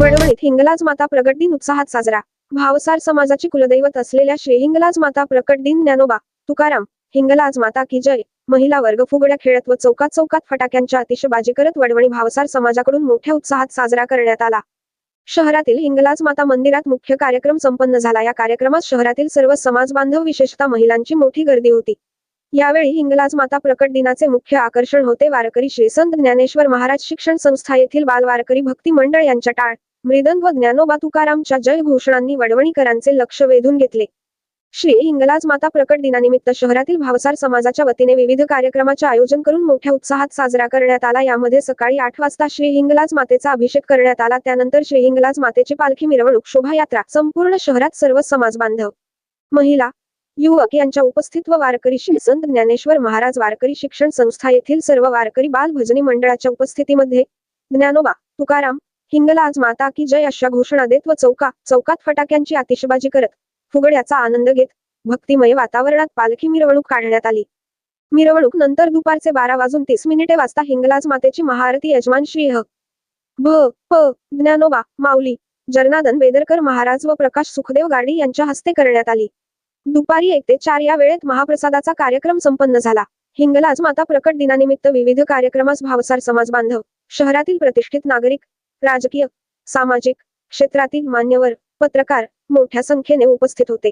हिंगलाज माता प्रगट दिन उत्साहात साजरा. भावसार समाजाची कुलदैवत असलेल्या श्री हिंगलाज माता प्रकट दिन ज्ञानोबा तुकाराम हिंगलाज माता की जय महिला वर्ग फुगड्या खेळत व चौकात चौकात फटाक्यांच्या अतिशबाजी करत वडवणी भावसार समाजाकडून मोठ्या उत्साहात साजरा करण्यात आला. शहरातील हिंगलाज माता मंदिरात मुख्य कार्यक्रम संपन्न झाला. या कार्यक्रमात शहरातील सर्व समाज बांधव विशेषतः महिलांची मोठी गर्दी होती. यावेळी हिंगलाज माता प्रकट दिनाचे मुख्य आकर्षण होते. वारकरी श्री संत ज्ञानेश्वर महाराज शिक्षण संस्था येथील बाल वारकरी भक्ती मंडळ यांच्या टाळ मृदंग व ज्ञानोबा तुकारामच्या जय घोषणांनी वडवणीकरांचे लक्ष वेधून घेतले. श्री हिंगलाज माता प्रकट दिनानिमित्त शहरातील भावसार समाजाच्या वतीने विविध कार्यक्रमाचे आयोजन करून मोठ्या उत्साहात साजरा करण्यात आला. यामध्ये सकाळी आठ वाजता श्री हिंगलाज मातेचा अभिषेक करण्यात आला. त्यानंतर श्री हिंगलाज मातेची पालखी मिरवणूक शोभायात्रा संपूर्ण शहरात सर्व समाज बांधव महिला युवक यांच्या उपस्थित व वारकरी श्री संत ज्ञानेश्वर महाराज वारकरी शिक्षण संस्था येथील सर्व वारकरी बाल भजनी मंडळाच्या उपस्थितीमध्ये ज्ञानोबा तुकाराम हिंगलाज माता की जय अशा घोषणा देत व चौका चौकात फटाक्यांची आतिषबाजी करत फुगड्याचा आनंद घेत भक्तिमय वातावरणात पालखी मिरवणूक काढण्यात आली. मिरवणूक नंतर दुपारचे बारा वाजून तीस मिनिटे वाजता हिंगलाज मातेची महाआरती यजमान श्री ह. भ. प. ज्ञानोबा माऊली जर्नादन बेदरकर महाराज व प्रकाश सुखदेव गाडी यांच्या हस्ते करण्यात आली. दुपारी एक ते चार या वेळेत महाप्रसादाचा कार्यक्रम संपन्न झाला. हिंगलाज माता प्रकट दिनानिमित्त विविध कार्यक्रमास भावसार समाज बांधव शहरातील प्रतिष्ठित नागरिक राजकीय सामाजिक क्षेत्रातील मान्यवर पत्रकार मोठ्या संख्येने उपस्थित होते.